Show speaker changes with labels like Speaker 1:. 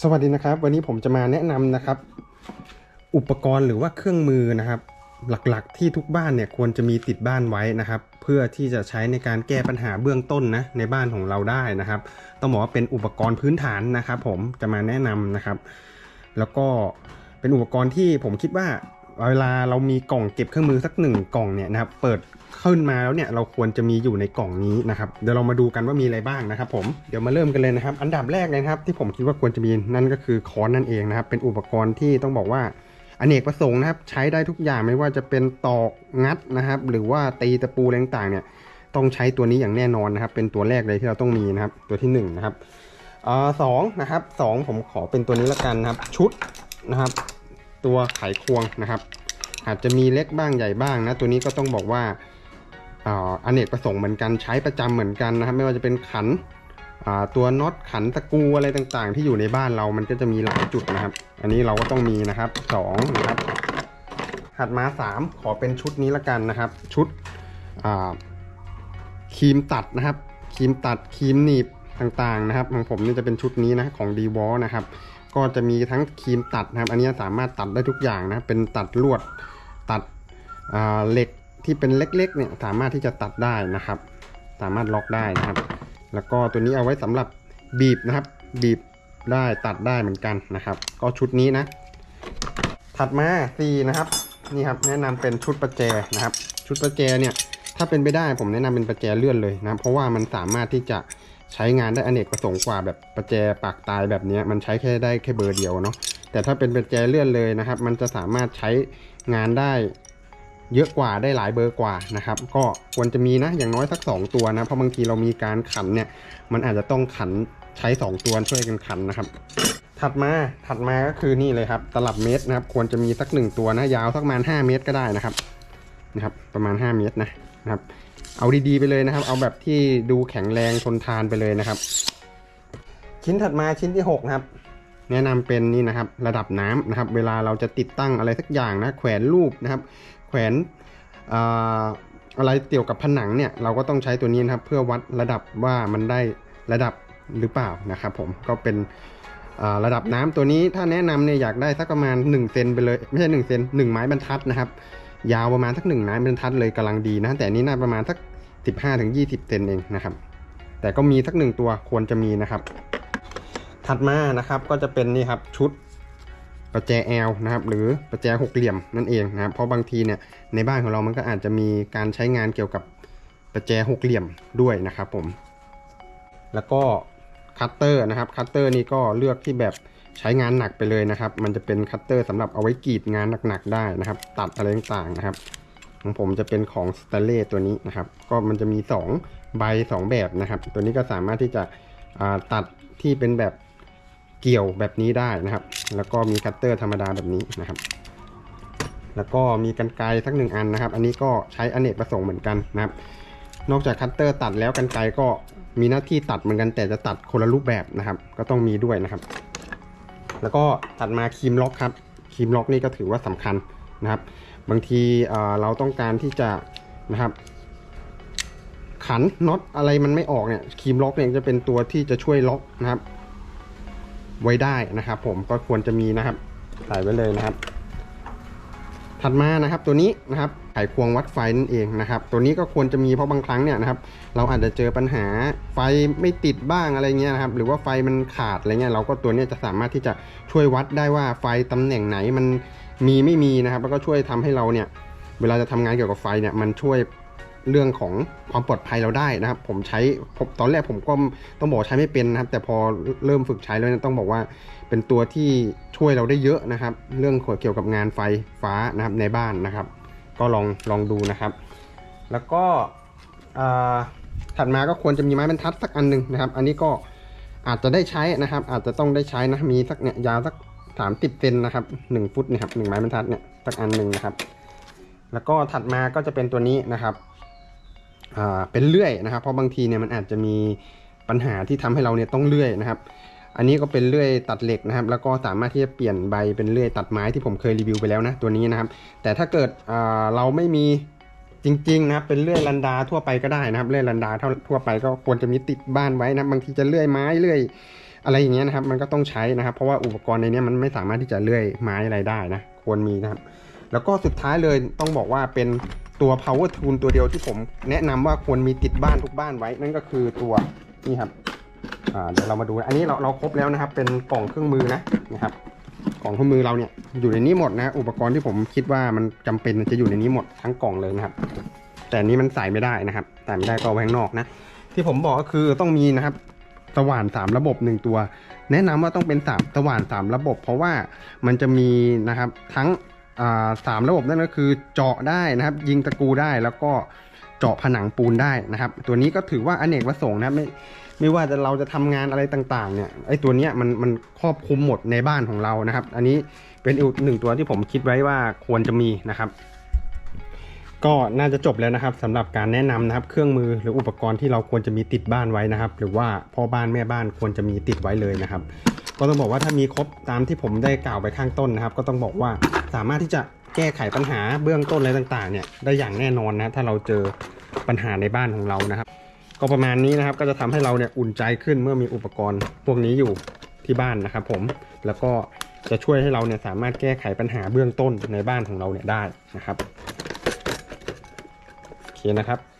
Speaker 1: สวัสดีนะครับ วันนี้ผมจะมาแนะนำนะครับ อุปกรณ์หรือว่าเครื่องมือนะครับ หลักๆ ที่ทุกบ้านเนี่ยควรจะมีติดบ้านไว้นะครับ เพื่อที่จะใช้ในการแก้ปัญหาเบื้องต้นนะในบ้านของเราได้นะครับ ต้องบอกว่าเป็นอุปกรณ์พื้นฐานนะครับ ผมจะมาแนะนำนะครับ แล้วก็เป็นอุปกรณ์ที่ผมคิดว่า เวลาเรามีกล่องเก็บเครื่องมือสักหนึ่งกล่องเนี่ยนะครับเปิดขึ้นมาแล้วเนี่ยเราควรจะมีอยู่ในกล่องนี้นะครับเดี๋ยวเรามาดูกันว่ามีอะไรบ้างนะครับ ผมเดี๋ยวมาเริ่มกันเลยนะครับ อันดับแรกเลยนะครับ ที่ผมคิดว่าควรจะมีนั่นก็คือค้อนนั่นเองนะครับ เป็นอุปกรณ์ที่ต้องบอกว่าอเนกประสงค์นะครับ ใช้ได้ทุกอย่างไม่ว่าจะเป็นตอกงัดนะครับ หรือว่าตีตะปูอะไรต่างๆเนี่ยต้องใช้ตัวนี้อย่างแน่นอนนะครับ เป็นตัวแรกเลยที่เราต้องมีนะครับ ตัวที่หนึ่งนะครับอ่อสองนะครับสองผมขอเป็นตัวนี้ละกันนะครับ ชุดนะครับ ตัวไขควงนะครับ อาจจะมีเล็กบ้างใหญ่บ้างนะ ตัวนี้ก็ต้องบอกว่าอาเนกประสงค์เหมือนกันใช้ประจำเหมือนกันนะครับ ไม่ว่าจะเป็นขันตัวน็อตขันตะกูอะไรต่างๆ ที่อยู่ในบ้านเรามันก็จะมีหลายจุดนะครับ อันนี้เราก็ต้องมีนะครับสองนะครับถัดมาสามขอเป็นชุดนี้ละกันนะครับ ชุดครีมตัดนะครับครีมตัดครีมหนีบ ต่างๆนะครับ ของผมนี่จะเป็นชุดนี้นะของ d w a l นะครับ ก็จะมีทั้งครีมตัดนะครับ อันนี้สามารถตัดได้ทุกอย่างนะเป็นตัดลวดตัดเหล็กที่เป็นเล็กๆเนี่ยสามารถที่จะตัดได้นะครับ สามารถล็อกได้นะครับ แล้วก็ตัวนี้เอาไว้สำหรับบีบนะครับ บีบได้ตัดได้เหมือนกันนะครับ ก็ชุดนี้นะ ถัดมาสี่นะครับนี่ครับแนะนำเป็นชุดประแจนะครับ ชุดประแจเนี่ยถ้าเป็นไปได้ผมแนะนำเป็นประแจเลื่อนเลยนะเพราะว่ามันสามารถที่จะ ใช้งานได้อเนกประสงค์กว่าแบบประแจปากตายแบบนี้มันใช้แค่ได้แค่เบอร์เดียวเนาะแต่ถ้าเป็นประแจเลื่อนเลยนะครับ มันจะสามารถใช้งานได้เยอะกว่าได้หลายเบอร์กว่านะครับ ก็ควรจะมีนะอย่างน้อยสัก 2 ตัวนะเพราะบางทีเรามีการขันเนี่ย มันอาจจะต้องขันใช้ 2 ตัวช่วยกันขันนะครับ ถัดมาถัดมาก็คือนี่เลยครับ ตลับเมตรนะครับ ควรจะมีสักหนึ่งตัวนะ ยาวสักประมาณ 5 เมตรก็ได้นะครับนะครับ ประมาณ 5 เมตรนะนะครับ เอาดีๆไปเลยนะครับ เอาแบบที่ดูแข็งแรงทนทานไปเลยนะครับ ชิ้นถัดมาชิ้นที่6นะครับ แนะนำเป็นนี่นะครับระดับน้ำนะครับ เวลาเราจะติดตั้งอะไรสักอย่างนะ แขวนรูปนะครับ แขวนเอ่ออะไรเกี่ยวกับผนังเนี่ยเราก็ต้องใช้ตัวนี้นะครับ เพื่อวัดระดับว่ามันได้ระดับหรือเปล่านะครับผมก็เป็นเอ่อระดับน้ำตัวนี้ถ้าแนะนำเนี่ยอยากได้สักประมาณ1เซนไปเลย ไม่ใช่1เซน1ไม้บรรทัดนะครับ ยาวประมาณสักหนึ่งไม้บรรทัดเลยกำลังดีนะ แต่นี้น่าประมาณสัก 15ถึง20 เซนเองนะครับ แต่ก็มีสักหนึ่งตัวควรจะมีนะครับ ถัดมานะครับก็จะเป็นนี่ครับชุดประแจแอลนะครับหรือประแจหกเหลี่ยมนั่นเองนะครับเพราะบางทีเนี่ยในบ้านของเรามันก็อาจจะมีการใช้งานเกี่ยวกับประแจหกเหลี่ยมด้วยนะครับผม แล้วก็คัตเตอร์นะครับคัตเตอร์นี่ก็เลือกที่แบบ ใช้งานหนักไปเลยนะครับ มันจะเป็นคัตเตอร์สำหรับเอาไว้กรีดงานหนักๆได้นะครับ ตัดอะไรต่างๆนะครับ ของผมจะเป็นของสเตเลตัวนี้นะครับ ก็มันจะมี 2 ใบ 2 แบบนะครับ ตัวนี้ก็สามารถที่จะตัดที่เป็นแบบเกี่ยวแบบนี้ได้นะครับ แล้วก็มีคัตเตอร์ธรรมดาแบบนี้นะครับ แล้วก็มีกันไกรสักหนึ่งอันนะครับ อันนี้ก็ใช้อเนกประสงค์เหมือนกันนะครับ นอกจากคัตเตอร์ตัดแล้วกันไกรก็มีหน้าที่ตัดเหมือนกันแต่จะตัดคนละรูปแบบนะครับ ก็ต้องมีด้วยนะครับ แล้วก็ตัดมาครีมล็อกครับครีมล็อกนี่ก็ถือว่าสำคัญนะครับ บางทีเอ่อเราต้องการที่จะนะครับขันน็อตอะไรมันไม่ออกเนี่ยครีมล็อกเนี่ยจะเป็นตัวที่จะช่วยล็อกนะครับ ไว้ได้นะครับ ผมก็ควรจะมีนะครับใส่ไว้เลยนะครับ ถัดมานะครับตัวนี้นะครับไขควงวัดไฟนั่นเองนะครับ ตัวนี้ก็ควรจะมีเพราะบางครั้งเนี่ยนะครับ เราอาจจะเจอปัญหาไฟไม่ติดบ้างอะไรเงี้ยนะครับ หรือว่าไฟมันขาดอะไรเงี้ยเราก็ตัวนี้จะสามารถที่จะช่วยวัดได้ว่าไฟตำแหน่งไหนมันมีไม่มีนะครับ แล้วก็ช่วยทำให้เราเนี่ยเวลาจะทำงานเกี่ยวกับไฟเนี่ยมันช่วย เรื่องของความปลอดภัยเราได้นะครับ ผมใช้ผมตอนแรกผมก็ต้องบอกใช้ไม่เป็นนะครับ แต่พอเริ่มฝึกใช้แล้วนี่ยต้องบอกว่า เป็นตัวที่ช่วยเราได้เยอะนะครับ เรื่องเกี่ยวกับงานไฟฟ้านะครับในบ้านนะครับ ก็ลองลองดูนะครับ แล้วก็ถัดมาก็ควรจะมีไม้บรรทัดสักอันหนึ่งนะครับ อันนี้ก็อาจจะได้ใช้นะครับ อาจจะต้องได้ใช้นะมีสักเนี่ยยาวสักสามสิบเซนนะครับหนึ่งฟุตนะครับหนึ่งไม้บรรทัดเนี่ยสักอันหนึ่งนะครับ แล้วก็ถัดมาก็จะเป็นตัวนี้นะครับ เป็นเลื่อยนะครับ เพราะบางทีเนี่ยมันอาจจะมีปัญหาที่ทำให้เราเนี่ยต้องเลื่อยนะครับ อันนี้ก็เป็นเลื่อยตัดเหล็กนะครับ แล้วก็สามารถที่จะเปลี่ยนใบเป็นเลื่อยตัดไม้ที่ผมเคยรีวิวไปแล้วนะตัวนี้นะครับ แต่ถ้าเกิดเราไม่มีจริงๆนะครับเป็นเลื่อยลันดาทั่วไปก็ได้นะครับเลื่อยลันดาทั่วไปก็ควรจะมีติดบ้านไว้นะบางทีจะเลื่อยไม้เลื่อยอะไรอย่างเงี้ยนะครับ มันก็ต้องใช้นะครับ เพราะว่าอุปกรณ์ในนี้มันไม่สามารถที่จะเลื่อยไม้อะไรได้นะควรมีนะครับ แล้วก็สุดท้ายเลยต้องบอกว่าเป็น ตัว power tool ตัวเดียวที่ผมแนะนำว่าควรมีติดบ้านทุกบ้านไว้ นั่นก็คือตัวนี่ครับเดี๋ยวเรามาดู อันนี้เราเราครบแล้วนะครับ เป็นกล่องเครื่องมือนะนะครับกล่องเครื่องมือเราเนี่ยอยู่ในนี้หมดนะ อุปกรณ์ที่ผมคิดว่ามันจำเป็นจะอยู่ในนี้หมดทั้งกล่องเลยนะครับ แต่นี้มันใส่ไม่ได้นะครับใส่ไม่ได้ก็เอาไว้ข้างนอกนะ ที่ผมบอกก็คือต้องมีนะครับ สว่านสามระบบหนึ่งตัว แนะนำว่าต้องเป็นสามสว่านสามระบบ เพราะว่ามันจะมีนะครับทั้ง สามระบบนั่นก็คือเจาะได้นะครับ ยิงตะกูได้แล้วก็เจาะผนังปูนได้นะครับ ตัวนี้ก็ถือว่าอเนกประสงค์นะไม่ไม่ว่าจะเราจะทำงานอะไรต่างๆ เนี่ยไอ้ตัวเนี้ยมันมันครอบคลุมหมดในบ้านของเรานะครับ อันนี้เป็นอีกหนึ่งตัวที่ผมคิดไว้ว่าควรจะมีนะครับ ก็น่าจะจบแล้วนะครับสำหรับการแนะนำนะครับ เครื่องมือหรืออุปกรณ์ที่เราควรจะมีติดบ้านไว้นะครับ หรือว่าพ่อบ้านแม่บ้านควรจะมีติดไว้เลยนะครับ ก็ต้องบอกว่าถ้ามีครบตามที่ผมได้กล่าวไปข้างต้นนะครับ ก็ต้องบอกว่าสามารถที่จะแก้ไขปัญหาเบื้องต้นอะไรต่างๆ เนี่ยได้อย่างแน่นอนนะถ้าเราเจอปัญหาในบ้านของเรานะครับ ก็ประมาณนี้นะครับก็จะทำให้เราเนี่ยอุ่นใจขึ้นเมื่อมีอุปกรณ์พวกนี้อยู่ที่บ้านนะครับผมแล้วก็จะช่วยให้เราเนี่ยสามารถแก้ไขปัญหาเบื้องต้นในบ้านของเราเนี่ยได้นะครับ เคนะครับ